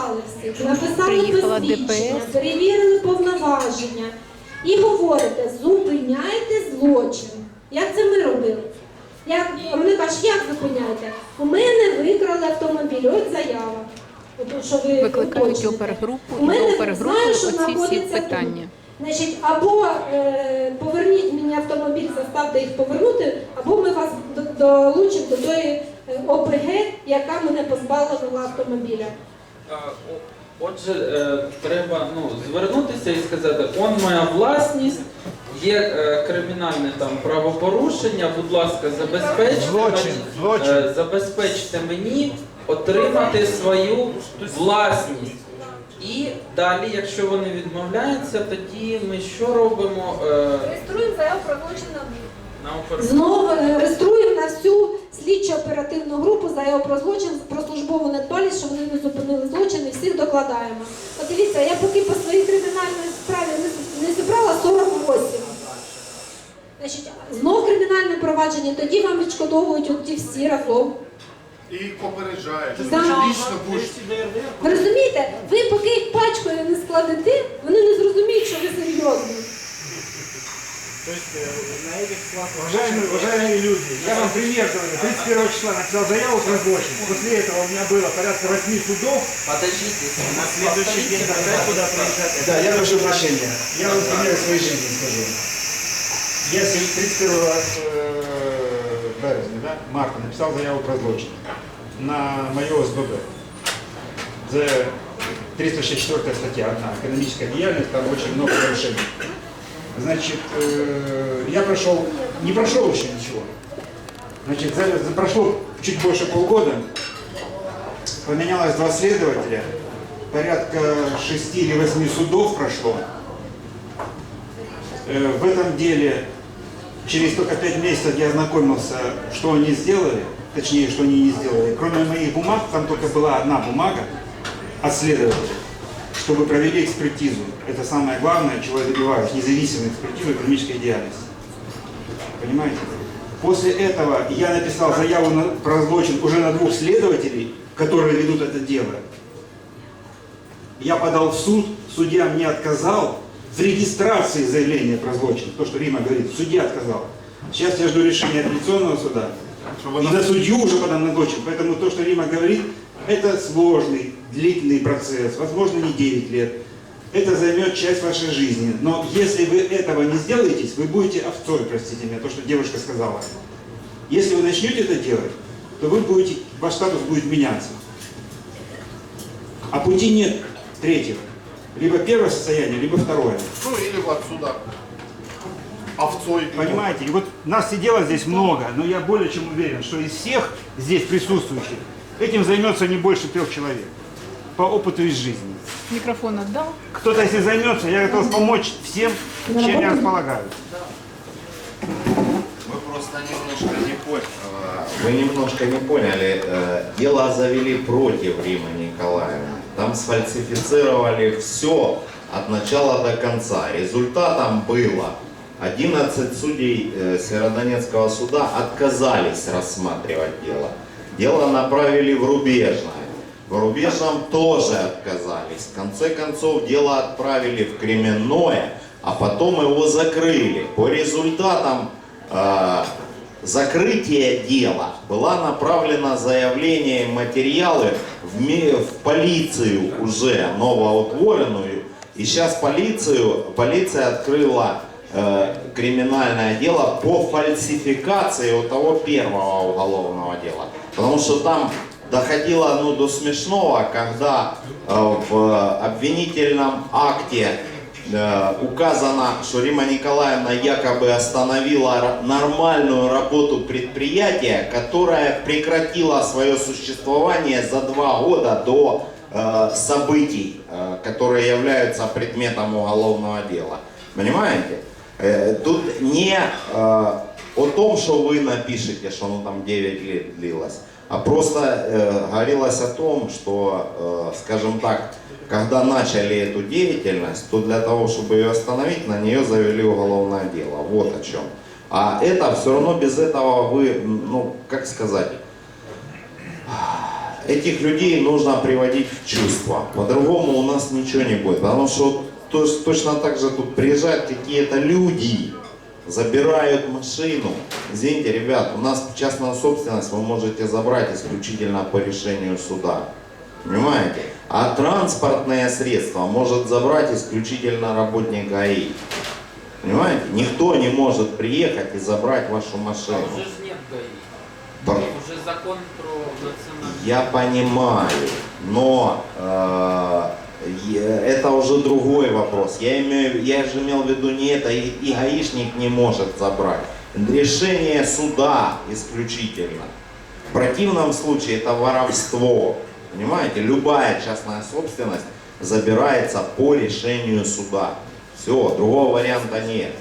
зібрали всіх, написали Приїхала посвідчення, перевірили повноваження і говорите, зупиняйте злочин. Як це ми робили? Як, вони кажуть, як зупиняєте? У мене викрали автомобіль, ось заява. От, що ви Викликають опергрупу У і мене, до опергрупи знаю, що оці всі питання. Значить, або е, поверніть мені автомобіль, заставте їх повернути, або ми вас долучимо до тої е, ОПГ, яка мене позбавила автомобіля. Отже, е, треба ну, звернутися і сказати, он моя власність, є е, кримінальне там правопорушення, будь ласка, забезпечте, Злочин, мені, злочин. е, забезпечте мені отримати свою власність. І далі, якщо вони відмовляються, тоді ми що робимо Реєструємо заяву про злочин на. Знову реєструємо на всю слідчо-оперативну групу заяву про злочин, про службову недбалість, що вони не зупинили злочин, і всіх докладаємо. От дивіться, я поки по своїй кримінальній справі не, не зібрала 48. Значить, знов кримінальне провадження, тоді вам відшкодовують от ті всі разом. І їх попереджають. Да. Лічно будеш. Ви розумієте, ви поки їх пачкою не складете, вони не зрозуміють, що ви серйозні. То есть, э, на этих словах, уважаемые, уважаемые люди, я вам пример говорю. 31 числа написал заяву про злочин. После этого у меня было порядка 8 судов. Подождите, На следующий день тогда куда приезжать? Да, я прошу прощения. Я вам пример своей жизни скажу. Я с 31 э, березня, да, марта написал заяву про злочин на мое СББ. За 364 статья одна, экономическая деятельность, там очень много нарушений. Значит, э, я прошел, не прошел еще ничего. Значит, за, за- прошло чуть больше полгода, поменялось два следователя, порядка шести или восьми судов прошло. Э, В этом деле через только пять месяцев я ознакомился, что они сделали, точнее, что они не сделали. Кроме моих бумаг, там только была одна бумага от следователя, чтобы провели экспертизу. Это самое главное, чего я добиваюсь, независимую экспертизу экономической деятельности. Понимаете? После этого я написал заяву на, про злочин уже на двух следователей, которые ведут это дело. Я подал в суд, судья мне отказал в регистрации заявления про злочин. То, что Рима говорит, судья отказал. Сейчас я жду решения апелляционного суда. И на судью уже подам на злочин. Поэтому то, что Рима говорит, это сложный, длительный процесс. Возможно, не 9 лет. Это займет часть вашей жизни. Но если вы этого не сделаетесь, вы будете овцой, простите меня, то, что девушка сказала. Если вы начнете это делать, то вы будете, ваш статус будет меняться. А пути нет третьего. Либо первое состояние, либо второе. Ну, или в отсюда. Овцой. Понимаете? И вот нас сидело здесь много, но я более чем уверен, что из всех здесь присутствующих этим займется не больше трех человек. По опыту из жизни. Мікрофон віддав. Кто-то, если займется, я готов помочь всем, чем я располагаю. Просто немножко не поняли. Вы немножко не поняли. Э, Дело завели против Римы Николаевны. Там сфальсифицировали все от начала до конца. Результатом было 11 судей э, Северодонецкого суда отказались рассматривать дело. Дело направили в Рубежное. В Рубежном тоже отказались. В конце концов дело отправили в Кременное, а потом его закрыли. По результатам закрытия дела была направлена заявление материалы в, ми- в полицию уже новоутворенную. И сейчас полицию, полиция открыла э, криминальное дело по фальсификации у того первого уголовного дела. Потому что там доходило ну, до смешного, когда э, в обвинительном акте указано, что Рима Николаевна якобы остановила нормальную работу предприятия, которое прекратило свое существование за два года до э, событий, э, которые являются предметом уголовного дела. Понимаете? Э, Тут не э, о том, что вы напишете, что оно там 9 лет длилось, а просто э, говорилось о том, что, э, скажем так, когда начали эту деятельность, то для того, чтобы ее остановить, на нее завели уголовное дело. Вот о чем. А это все равно без этого вы, ну, как сказать, этих людей нужно приводить в чувство. По-другому у нас ничего не будет. Потому что то- точно так же тут приезжают какие-то люди, забирают машину. Извините, ребят, у нас частная собственность вы можете забрать исключительно по решению суда. Понимаете? А транспортное средство может забрать исключительно работник ГАИ. Понимаете? Никто не может приехать и забрать вашу машину. вже ж нет ГАИ. Уже закон про национальную... Я понимаю, но э, уже другой вопрос. Я, имею, я же имел в виду не это, и, и гаишник не может забрать. Решение суда исключительно. В противном случае это воровство. Понимаете, любая частная собственность забирается по решению суда. Все, другого варианта нет.